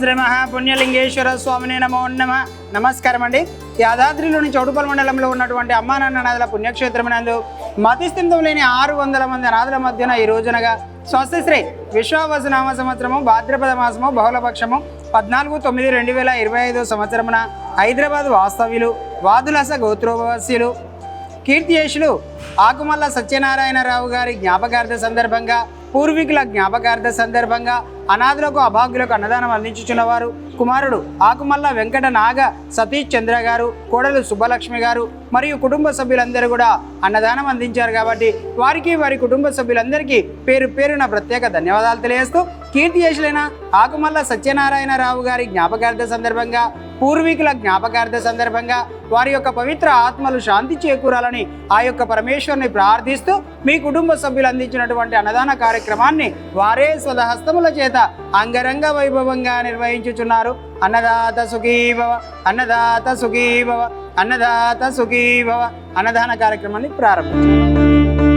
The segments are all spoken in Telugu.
శ్రీ మహాపుణ్యలింగేశ్వర స్వామిని నమో నమ. నమస్కారం అండి యాదాద్రిలోని చౌటుపల్ మండలంలో ఉన్నటువంటి అమ్మానాన్న నదుల పుణ్యక్షేత్రమునందు మతిస్థితం లేని ఆరు వందల మంది అనాథుల మధ్యన ఈ రోజునగా స్వస్తిశ్రీ విశ్వావసనామ సంవత్సరము భాద్రపద మాసము బహుళపక్షము పద్నాలుగు తొమ్మిది రెండు వేల ఇరవై ఐదు సంవత్సరమున హైదరాబాద్ వాస్తవ్యులు వాదులస గోత్రోపవాస్యులు కీర్తియేషులు ఆకుమల్ల సత్యనారాయణరావు గారి జ్ఞాపకార్థ సందర్భంగా పూర్వీకుల జ్ఞాపకార్థ సందర్భంగా అనాథులకు అభాగ్యులకు అన్నదానం అందించుచున్నవారు కుమారుడు ఆకుమల్ల వెంకట నాగ సతీష్ చంద్ర గారు కోడలు సుబ్బలక్ష్మి గారు మరియు కుటుంబ సభ్యులందరూ కూడా అన్నదానం అందించారు కాబట్టి వారికి వారి కుటుంబ సభ్యులందరికీ పేరు పేరున ప్రత్యేక ధన్యవాదాలు తెలియజేస్తూ కీర్తియేషులైన ఆకుమల్ల సత్యనారాయణరావు గారి జ్ఞాపకార్థ సందర్భంగా పూర్వీకుల జ్ఞాపకార్థ సందర్భంగా వారి యొక్క పవిత్ర ఆత్మలు శాంతి చేకూరాలని ఆ యొక్క పరమేశ్వరుని ప్రార్థిస్తూ మీ కుటుంబ సభ్యులు అందించినటువంటి అన్నదాన కార్యక్రమాన్ని వారే స్వదహస్తముల చేత అంగరంగ వైభవంగా నిర్వహించుచున్నారు. అన్నదాత సుఖీభవ అన్నదాత సుఖీభవ అన్నదాత సుఖీభవ అన్నదాన కార్యక్రమాన్ని ప్రారంభించారు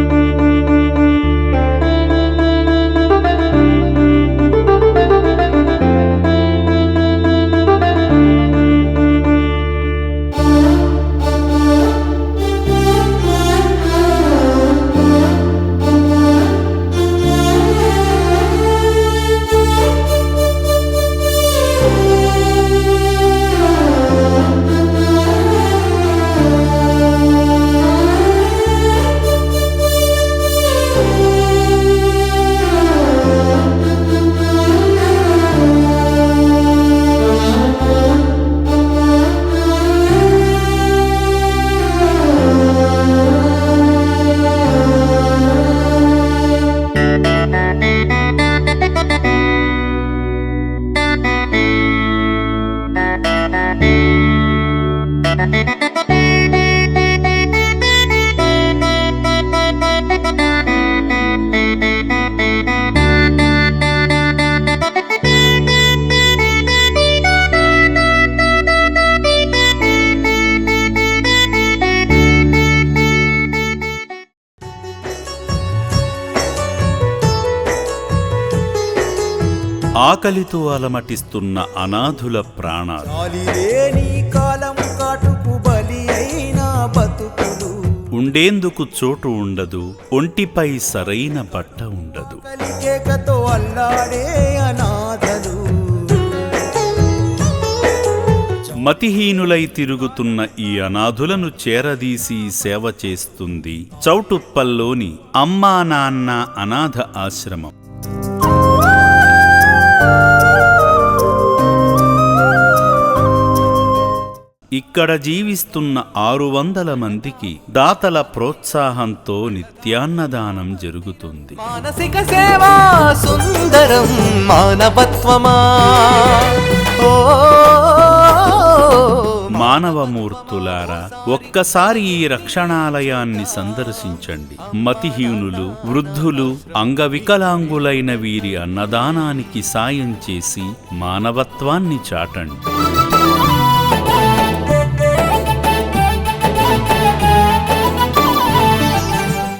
ఆకలితో అలమటిస్తున్న అనాథుల ప్రాణాలు. ఉండేందుకు చోటు ఉండదు ఒంటిపై సరైన బట్ట ఉండదు. మతిహీనులై తిరుగుతున్న ఈ అనాథులను చేరదీసి సేవ చేస్తుంది చౌటుప్పల్లోని అమ్మా నాన్న అనాథ ఆశ్రమం. ఇక్కడ జీవిస్తున్న ఆరు వందల మందికి దాతల ప్రోత్సాహంతో నిత్యాన్నదానం జరుగుతుంది. మానసిక సేవా సుందరం మానవత్వమా? మానవమూర్తులారా ఒక్కసారి ఈ రక్షణాలయాన్ని సందర్శించండి. మతిహీనులు వృద్ధులు అంగవికలాంగులైన వీరి అన్నదానానికి సాయం చేసి మానవత్వాన్ని చాటండి.